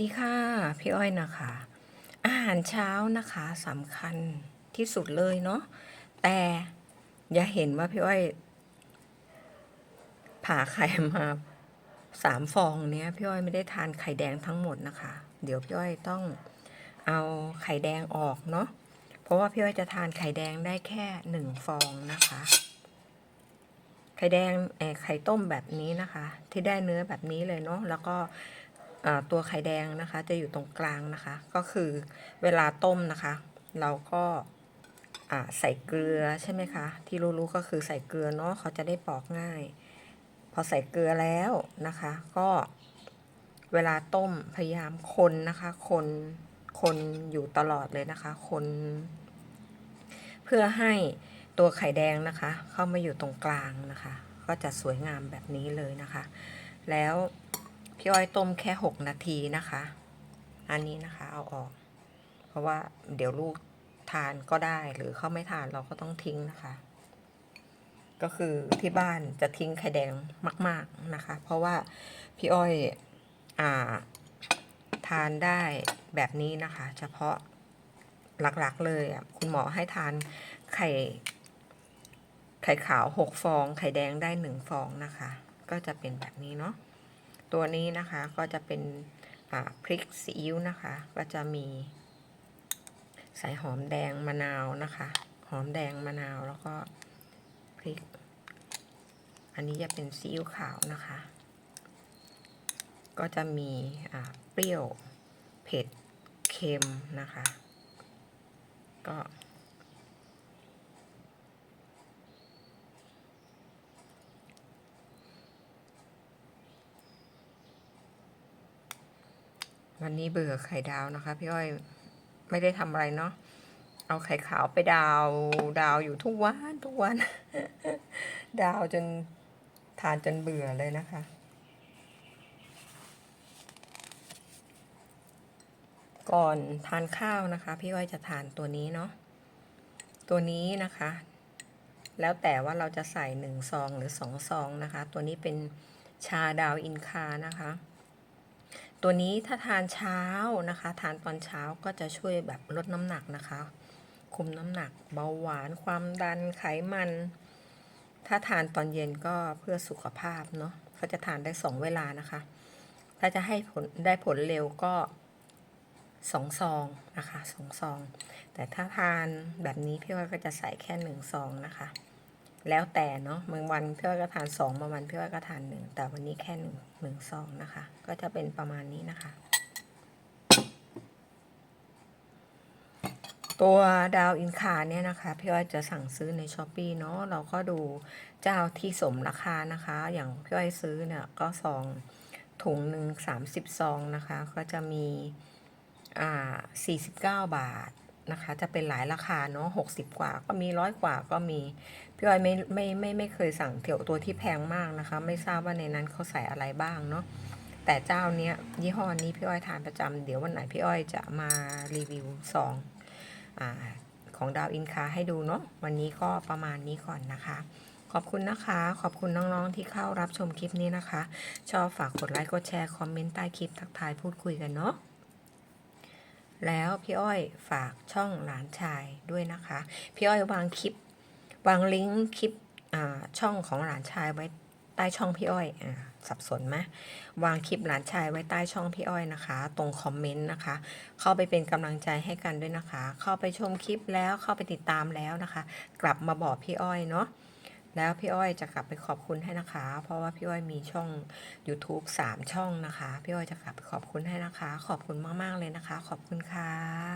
ดีค่ะ พี่อ้อยนะคะ อาหารเช้านะคะสำคัญที่สุดเลยเนาะแต่อย่าเห็นว่าพี่อ้อยผ่าไข่มาสามฟองเนี้ยพี่อ้อยไม่ได้ทานไข่แดงทั้งหมดนะคะ เดี๋ยวพี่อ้อยต้องเอาไข่แดงออกเนาะเพราะว่าพี่อ้อยจะทานไข่แดงได้แค่หนึ่งฟองนะคะ ไข่แดงไข่ต้มแบบนี้นะคะ ที่ได้เนื้อแบบนี้เลยเนาะแล้วก็ ตัวไข่แดงนะคะ จะอยู่ตรงกลางนะคะ ก็คือเวลาต้มนะคะ เราก็ใส่เกลือใช่ไหมคะ ที่รู้ๆก็คือใส่เกลือเนาะเขาจะได้ปอกง่าย พอใส่เกลือแล้วนะคะ ก็เวลาต้มพยายามคนนะคะ คนคนอยู่ตลอดเลยนะคะ คน เพื่อให้ตัวไข่แดงนะคะ เข้ามาอยู่ตรงกลางนะคะ ก็จะสวยงามแบบนี้เลยนะคะ แล้ว พี่อ้อยต้มแค่ 6 นาทีนะคะ อันนี้นะคะเอาออก เพราะว่าเดี๋ยวลูกทานก็ได้หรือเขาไม่ทานเราก็ต้องทิ้งนะคะ ก็คือที่บ้านจะทิ้งไข่แดงมาก ๆนะคะ เพราะว่าพี่อ้อยอ่าทานได้แบบนี้นะคะ เฉพาะหลักๆเลยอะคุณหมอให้ทานไข่ไข่ขาวหกฟอง ไข่แดงได้หนึ่งฟองนะคะ ก็จะเป็นแบบนี้เนาะ ตัวนี้นะคะก็จะเป็นพริกซีอิ๊วนะคะ ก็จะมี ใส่หอมแดงมะนาวนะคะ หอมแดงมะนาวแล้วก็พริก อันนี้จะเป็นซีอิ๊วขาวนะคะ ก็จะมีเปรี้ยวเผ็ดเค็มนะคะ ก็ วันนี้เบื่อไข่ดาวนะคะ พี่อ้อยไม่ได้ทำอะไรเนาะเอาไข่ขาวไปดาว ดาวอยู่ทุกวันทุกวัน ดาวจนทานจนเบื่อเลยนะคะ ก่อนทานข้าวนะคะ พี่อ้อยจะทานตัวนี้เนาะตัวนี้นะคะ แล้วแต่ว่าเราจะใส่หนึ่งซองหรือสองซองนะคะ ตัวนี้เป็นชาดาวอินคานะคะ ตัวนี้ถ้าทานเช้านะคะ ทานตอนเช้าก็จะช่วยแบบลดน้ำหนักนะคะ คุมน้ำหนักเบาหวานความดันไขมัน ถ้าทานตอนเย็นก็เพื่อสุขภาพเนาะเขาจะทานได้สองเวลานะคะ ถ้าจะให้ผลได้ผลเร็วก็สองซองนะคะสองซอง แต่ถ้าทานแบบนี้พี่ว่าก็จะใส่แค่หนึ่งซองนะคะ แล้วแต่เนาะบางวันพี่ว่าก็ทานสองบางวันพี่ว่าก็ทานหนึ่งแต่วันนี้แค่หนึ่งหนึ่งซองนะคะ ก็จะเป็นประมาณนี้นะคะ ตัวดาวอินคาเนี่ยนะคะพี่อ้อยจะสั่งซื้อในช้อปปีเนาะเราก็ดูเจ้าที่สมราคานะคะ อย่างพี่อ้อยซื้อเนี่ยก็ซองถุงหนึ่งสามสิบซองนะคะ ก็จะมีอ่าสี่สิบเก้าบาท นะคะ จะเป็นหลายราคาเนาะหกสิบกว่าก็มีร้อยกว่าก็มี พี่อ้อยไม่ไม่ไม่ไม่เคยสั่งเถี่ยวตัวที่แพงมากนะคะ ไม่ทราบว่าในนั้นเขาใส่อะไรบ้างเนาะแต่เจ้าเนี้ยยี่ห้อนี้พี่อ้อยทานประจำเดี๋ยววันไหนพี่อ้อยจะมารีวิวซองอาของดาวอินคาให้ดูเนาะวันนี้ก็ประมาณนี้ก่อนนะคะขอบคุณนะคะ ขอบคุณน้องๆ ที่เข้ารับชมคลิปนี้นะคะ ชอบฝากกดไลค์ กดแชร์ คอมเมนต์ใต้คลิปทักทายพูดคุยกันเนาะ แล้วพี่อ้อยฝากช่องหลานชายด้วยนะคะ พี่อ้อยวางคลิป วางลิงก์คลิปอ่าช่องของหลานชายไว้ใต้ช่องพี่อ้อยอ่าสับสนไหมวางคลิปหลานชายไว้ใต้ช่องพี่อ้อยนะคะ ตรงคอมเมนต์นะคะ เข้าไปเป็นกำลังใจให้กันด้วยนะคะ เข้าไปชมคลิปแล้วเข้าไปติดตามแล้วนะคะ กลับมาบอกพี่อ้อยเนาะ แล้วพี่อ้อยจะกลับไปขอบคุณให้นะคะ เพราะว่าพี่อ้อยมีช่อง YouTube 3 ช่องนะคะ พี่อ้อยจะกลับไปขอบคุณให้นะคะ ขอบคุณมาก ๆ เลยนะคะ ขอบคุณค่ะ